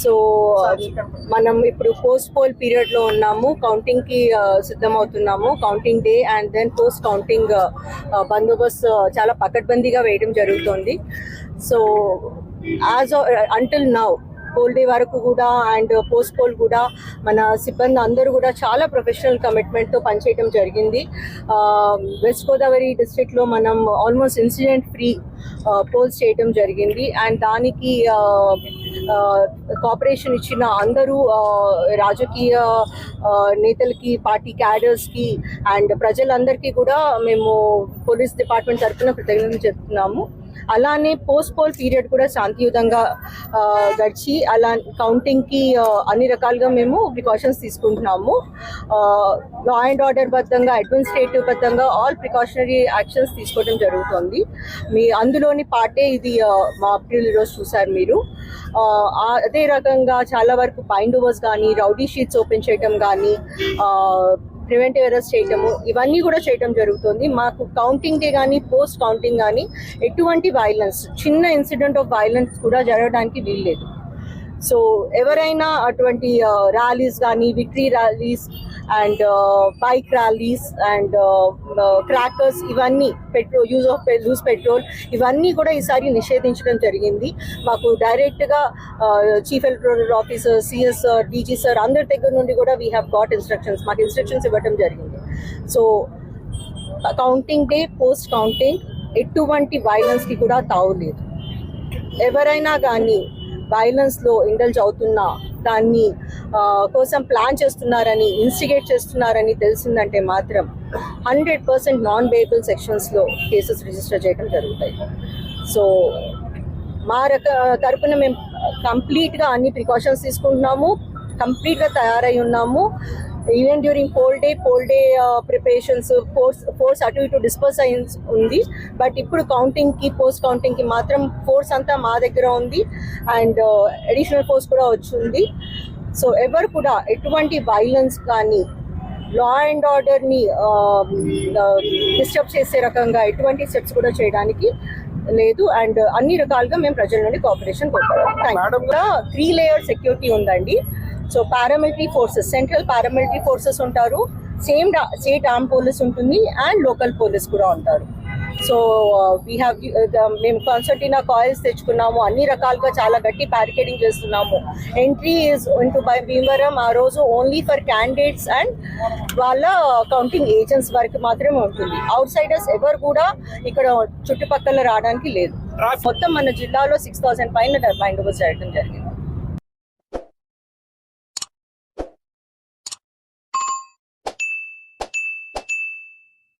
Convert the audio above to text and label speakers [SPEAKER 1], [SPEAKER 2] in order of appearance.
[SPEAKER 1] So మనం ఇప్పుడు post poll పీరియడ్లో ఉన్నాము కౌంటింగ్కి సిద్ధమవుతున్నాము counting day and then post counting బందోబస్తు చాలా పకడ్బందీగా వేయడం జరుగుతుంది. So as until now poll day వరకు కూడా అండ్ పోస్ట్ పోల్ కూడా మన సిబ్బంది అందరూ కూడా చాలా ప్రొఫెషనల్ కమిట్మెంట్తో పనిచేయడం జరిగింది. వెస్ట్ గోదావరి డిస్ట్రిక్ట్లో మనం ఆల్మోస్ట్ ఇన్సిడెంట్ ఫ్రీ పోల్స్ చేయడం జరిగింది. అండ్ దానికి కోఆపరేషన్ ఇచ్చిన అందరూ ఆ, రాజకీయ ఆ, నేతలకి పార్టీ క్యాడర్స్కి అండ్ ప్రజలందరికీ కూడా మేము పోలీస్ డిపార్ట్మెంట్ తరఫున కృతజ్ఞతలు చెప్తున్నాము. అలానే పోస్ట్ పోల్ పీరియడ్ కూడా శాంతియుతంగా గడిచి అలా కౌంటింగ్కి అన్ని రకాలుగా మేము ప్రికాషన్స్ తీసుకుంటున్నాము. లా అండ్ ఆర్డర్ బద్దంగా అడ్మినిస్ట్రేటివ్ బద్దంగా ఆల్ ప్రికాషనరీ యాక్షన్స్ తీసుకోవడం జరుగుతుంది. మీ అందులోని పార్టే ఇది మా అప్రిల్ ఈరోజు చూసారు మీరు. అదే రకంగా చాలా వరకు బైండ్ ఓవర్స్ కానీ రౌడీ షీట్స్ ఓపెన్ చేయడం కానీ ప్రివెంటివ్ ఎర్రర్స్ చేయటము ఇవన్నీ కూడా చేయటం జరుగుతుంది. మాకు కౌంటింగ్ డే కానీ పోస్ట్ కౌంటింగ్ కానీ ఎటువంటి వైలెన్స్ చిన్న ఇన్సిడెంట్ ఆఫ్ వైలెన్స్ కూడా జరగడానికి వీల్లేదు. సో ఎవరైనా అటువంటి ర్యాలీస్ కానీ victory rallies and bike rallies and crackers ఇవన్నీ petrol use of loose petrol ఇవన్నీ కూడా ఈసారి నిషేధించడం జరిగింది. మాకు డైరెక్ట్గా chief electoral officer CS sir DG sir అందరి దగ్గర నుండి కూడా వీ హ్యావ్ గాట్ ఇన్స్ట్రక్షన్స్ మాకు ఇన్స్ట్రక్షన్స్ ఇవ్వడం జరిగింది. So counting day post counting ఎటువంటి వైలెన్స్కి కూడా తావులేదు. ఎవరైనా కానీ వైలెన్స్లో ఇండల్జ్ అవుతున్నా దాన్ని కోసం ప్లాన్ చేస్తున్నారని ఇన్స్టిగేట్ చేస్తున్నారని తెలిసిందంటే మాత్రం హండ్రెడ్ పర్సెంట్ నాన్ వెహికల్ సెక్షన్స్లో కేసెస్ రిజిస్టర్ చేయడం జరుగుతాయి. సో మా రక తరపున మేము కంప్లీట్గా అన్ని ప్రికాషన్స్ తీసుకుంటున్నాము కంప్లీట్గా తయారై ఉన్నాము. Even during poll day poll day preparations force force అటు ఇటు డిస్పర్స్ అయి ఉంది. బట్ ఇప్పుడు కౌంటింగ్కి పోస్ట్ కౌంటింగ్కి మాత్రం ఫోర్స్ అంతా మా దగ్గర ఉంది. అండ్ అడిషనల్ ఫోర్స్ కూడా వచ్చింది. సో ఎవరు కూడా ఎటువంటి వైలెన్స్ కానీ లా అండ్ ఆర్డర్ని డిస్టర్బ్ చేసే రకంగా ఎటువంటి స్టెప్స్ కూడా చేయడానికి లేదు. అండ్ అన్ని రకాలుగా మేము ప్రజల నుండి కోఆపరేషన్ కోరుకుంటాం త్రీ లేయర్ సెక్యూరిటీ ఉందండి. So paramilitary forces central paramilitary forces ఉంటారు. సేమ్ స్టేట్ ఆర్మ్ పోలీస్ ఉంటుంది అండ్ లోకల్ పోలీస్ కూడా ఉంటారు. సో వీ హ్యావ్ మేము కన్సల్టినా కాయిల్స్ తెచ్చుకున్నాము అన్ని రకాలుగా చాలా గట్టి బ్యారికేడింగ్ చేస్తున్నాము. Entry is into by Bhimavaram ఆ రోజు ఓన్లీ ఫర్ క్యాండిడేట్స్ అండ్ వాళ్ళ కౌంటింగ్ ఏజెంట్స్ వరకు మాత్రమే ఉంటుంది. అవుట్ సైడర్స్ ఎవరు కూడా ఇక్కడ చుట్టుపక్కల రావడానికి లేదు. మొత్తం మన జిల్లాలో సిక్స్ థౌసండ్ పైన బందోబస్తు చేయడం జరిగింది.